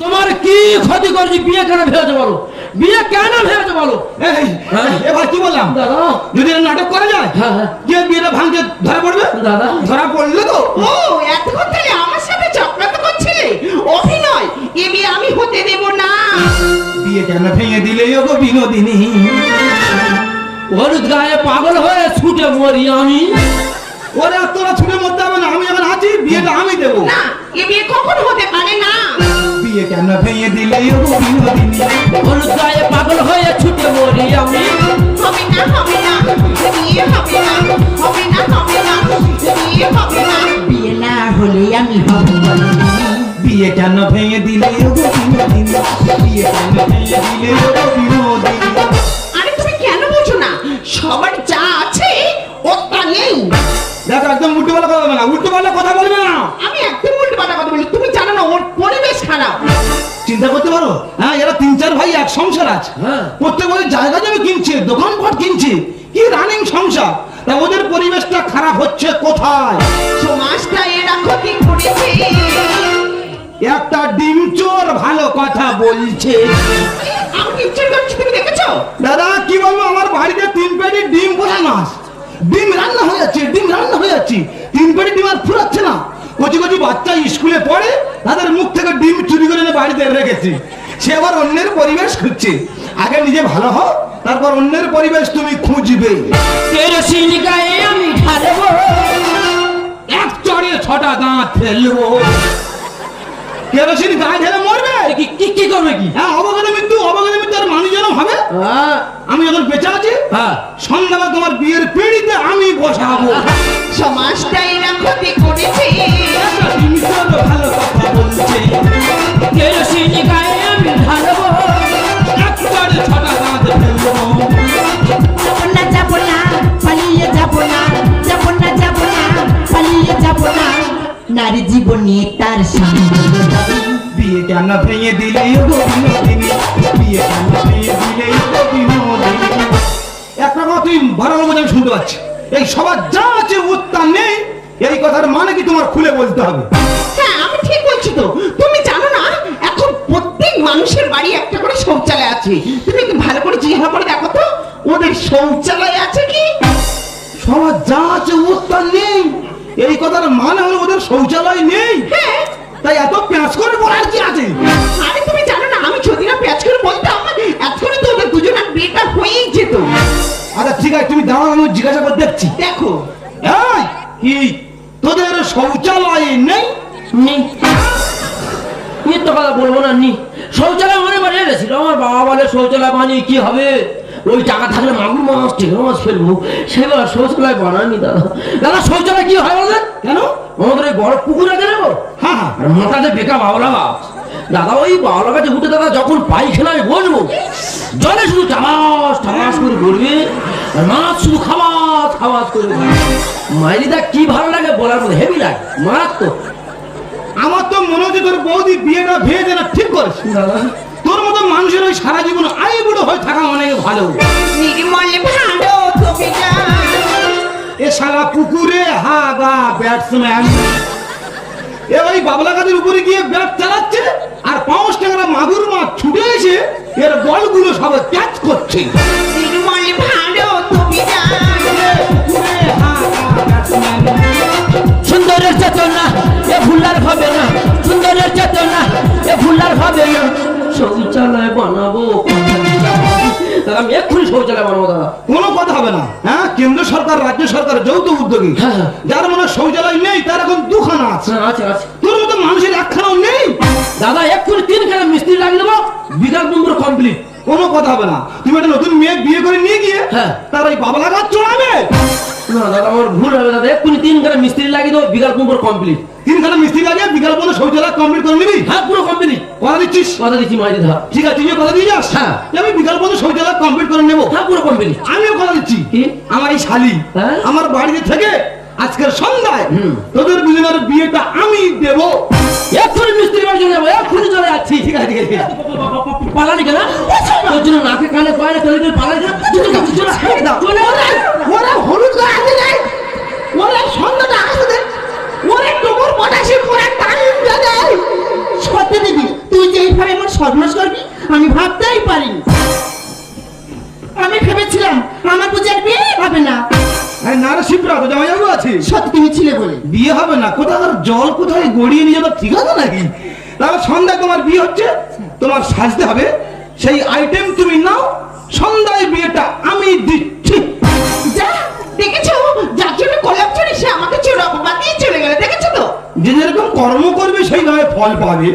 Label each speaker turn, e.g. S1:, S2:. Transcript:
S1: তোমার কি ক্ষতি করেছি? বিয়ে কেন ভেবেছো বলো? বিয়ে কেন ভেবেছো বলো? হ্যাঁ?
S2: এবার কি বললাম?
S1: দাদা।
S2: যদি নাটক করা যায়
S1: হ্যাঁ, হ্যাঁ।
S2: যে বিয়েটা ভাঙতে ধরা পড়বে?
S1: দাদা।
S2: ধরা পড়লে তো?
S3: ও এতক্ষণ আমার সাথে চক্রান্ত করছিলে? অভিনয় এ বিয়ে আমি হতে দেব না।
S2: বিয়ে কেন ভেঙে দিলে ও বিনোদিনী?
S1: হলুদ গায়ে পাগল হয়ে ছুটে মরি আমি।
S2: ওরে আর তোরা ছুটে মরতে হবে না। আমি এখন আছি বিয়েটা আমি দেবো।
S3: না এ বিয়ে কখন
S2: কেন ভেঙে দিলে
S1: পাগল হয়ে ছুটে মরি আমি।
S3: হবে না হবে না বিয়ে হবে না হবে না হবে না বিয়ে হবে না। বিয়ে না হলে আমি হব
S2: বিয়ে কেন ভেঙে দিলে বিয়ে কেন ভেঙে দিলে
S3: আরে তুমি কেন বুঝো না? সবার যা আছে ও তা নেই।
S2: দেখো একদম উল্টো কথা বলবে না। উল্টো কথা বলবে না। চিন্তা করতে পারো? হ্যাঁ এরা তিন চার ভাই এক সংসার আছে।
S1: হ্যাঁ।
S2: প্রত্যেক বছর জায়গা জমি কিনছে দোকানপাট কিনছে। কি রানিং সংসার? তা ওদের পরিবেশটা খারাপ হচ্ছে কোথায়?
S3: সমাজটা এরা ক্ষতি করেছে?
S2: একটা ডিম চোর ভালো কথা বলছে। দাদা কি বলব আমার বাড়িতে তিন পেটি ডিম পোড়া মাছ ডিম রান্না হয়ে যাচ্ছে ডিম রান্না হয়ে যাচ্ছে। তিন পেটি ডিম আর ফুরাচ্ছে না। কচি কচি বাচ্চা স্কুলে পড়ে তাদের মুখ থেকে ডিম চুরি করে এনে বাড়িতে রেখেছে। সে আবার অন্যের পরিবেশ খুঁজছে। আগে নিজে ভালো হও তারপর অন্যের পরিবেশ তুমি খুঁজবে।
S1: কেরোসিন আমি ঢালবো
S2: এক চড়ে ছটা দাঁত ফেলব। কেরোসিন গায়ে ঢেলে মরবে?
S1: কি কি কি করবে কি?
S2: হ্যাঁ মৃত্যু অবগত মৃত্যু আর মানুষ যেন হবে
S1: হ্যাঁ।
S2: আমি যখন বেঁচে আছি
S1: হ্যাঁ।
S2: সন্ধ্যাবেলা তোমার বিয়ের পিড়িতে আমি বসাবো।
S3: সমাজটা এরা
S4: জীবনে তার সামনে
S2: বিয়ে কেন ভেঙে দিলে বিনোদিনী বিয়ে কেন ভেঙে দিলে বিনোদিনী। একটা কথা তুই বারো বছর শুনতে পাচ্ছি। এই সবার যা আছে উত্তর নেই এই কথার মানে কি তোমার খুলে বলতে হবে?
S3: হ্যাঁ আমি ঠিক বলছি তো। তুমি জানো না এখন প্রত্যেক মানুষের বাড়ি একটা করে শৌচালয় আছে। তুমি কি ভালো করে জিজ্ঞাসা করে দেখো তো? ওদের শৌচালয় আছে কি?
S2: সবার যা আছে উত্তর নেই এই কথার মানে হলো ওদের শৌচালয় নেই।
S3: হ্যাঁ।
S2: তাই এত প্যাঁচ করে বলার কি আছে?
S3: আরে তুমি জানো না আমি যদি না প্যাচ করে বলতাম এতক্ষণে তো ওদের দুজনের বিয়েটা হয়েই যেত।
S2: আচ্ছা ঠিক আছে তুমি দাঁড়াও আমি জিজ্ঞাসা করে দেখছি।
S3: দেখো।
S2: এই, কি? তোদের শৌচালয় নেই?
S1: মিথ্যা কথা বলব না নি। শৌচালয় মানে বানিয়ে গেছিল আমার বাবা বলে শৌচালয় বানিয়ে কি হবে? ওই টাকা থাকলে মাগুর মাছ টেকর মাছ ফেলব। সেবার শৌচালয় বানানি দাদা। দাদা শৌচালয় কি হয় বলেন
S2: কেন?
S1: আমাদের ওই বড় পুকুর আছে নেব
S2: হ্যাঁ হ্যাঁ।
S1: আর মোটা যে বেকা বাবলা বাপ দাদা ওই বাবলা গাছে উঠে দাদা যখন পায়খানায় বসবো জলে শুধু টাবাস টাবাস করে আর মাছ শুধু খাবাস খাবাস করে মাইলিদা কি ভালো লাগে বলার মধ্যে হেভি লাগে মারাত্মক।
S2: আমার তো মনে হচ্ছে তোর বৌদি বিয়েটা ভেজে না ঠিক করেছে
S1: দাদা।
S2: তোর মতো মানুষের ওই সারা জীবন আই বুড়ো হয়ে থাকা অনেক ভালো। এ শালা পুকুরে হাগা ব্যাটসম্যান। এ ওই বাবলা গাছের উপরে গিয়ে ব্যাট চালাচ্ছে আর পাঁচ টাকার মাগুর মাছ ছুটে এসে এর বলগুলো সব ক্যাচ করছে।
S1: সুন্দরের চেতনা এ ভুলার হবে না সুন্দরের চেতনা এ ভুলার হবে না শৌচালয় বানাবো।
S2: কোনো কথা হবে না। হ্যাঁ কেন্দ্র সরকার রাজ্য সরকার যৌথ উদ্যোগী।
S1: হ্যাঁ, হ্যাঁ।
S2: যার মনে হয় শৌচালয় নেই তার এখন দুখানা আছে।
S1: আচ্ছা আছে আছে।
S2: তোর মতো মানুষের একখানাও নেই।
S1: দাদা এক্ষুনি তিনখানা মিস্ত্রি লাগিয়ে দেবো। বিকাল পর্যন্ত কমপ্লিট
S2: কোনো কথা হবে না। তুমি একটা নতুন মেয়ে বিয়ে করে নিয়ে গিয়ে
S1: হ্যাঁ।
S2: তার ওই বাবলা গাছ চড়াবে।
S1: না দাদা আমার ভুল হবে দাদা। এক্ষুনি তিনখানা মিস্ত্রি লাগিয়ে দেবো বিকাল পর্যন্ত কমপ্লিট
S2: তিনখানা মিস্ত্রি লাগিয়ে বিকাল পর্যন্ত শৌচালয় কমপ্লিট করে নিবি?
S1: হ্যাঁ পুরো কমপ্লিট
S2: কথা দিচ্ছিস?
S1: কথা দিচ্ছি মাইদি ধর।
S2: ঠিক আছে তুইও কথা দিয়ে যাস
S1: হ্যাঁ।
S2: আমি বিকাল পর্যন্ত শৌচালয় কমপ্লিট করে নেব।
S1: হ্যাঁ পুরো কমপ্লিট
S2: আমিও কথা দিচ্ছি।
S1: কি?
S2: আমার এই শালি
S1: হ্যাঁ?
S2: আমার বাড়িতে থেকে আজকের সন্ধ্যায়। তোদের দুজনের বিয়েটা আমি দেবো।
S1: এক্ষুনি মিস্ত্রি বাড়ি চলে যাব এক্ষুনি চলে যাচ্ছি।
S2: ঠিক আছে ঠিক আছে।
S1: পালানি কেন? তোর জন্য নাকে কানে পালাই না চলে যা, চলে যা, চলে যা।
S3: ওরা হলুদ গায়ে আসে যায় ওরা সন্ধ্যাটা আসে দেয় ওরা টুকুর পটাশি পুরা টাইম দেয় সত্যি দিদি তুই যে এই
S4: সর্বনাশ করবি আমি ভাবতেই পারিনি। আমি ভেবেছিলাম আমার বিয়ে হবে না।
S2: আরে না রে শিবরা তো জামাইবাবু আছে।
S4: সত্যি তুমি ছিলে বলে।
S2: বিয়ে হবে না কোথাও জল কোথায় গড়িয়ে নিয়ে যাবে ঠিক আছে নাকি? তাহলে সন্ধ্যায় তোমার বিয়ে হচ্ছে তোমার সাজতে হবে সেই আইটেম তুমি নাও সন্ধ্যায় বিয়েটা আমি দিচ্ছি।
S3: যা দেখেছ? যার জন্য কলাপ চড়ি সে আমাকে চোর অপবাদ দিয়ে চলে গেল দেখেছ তো?
S2: যে যেরকম কর্ম করবে সেইভাবে ফল পাবে।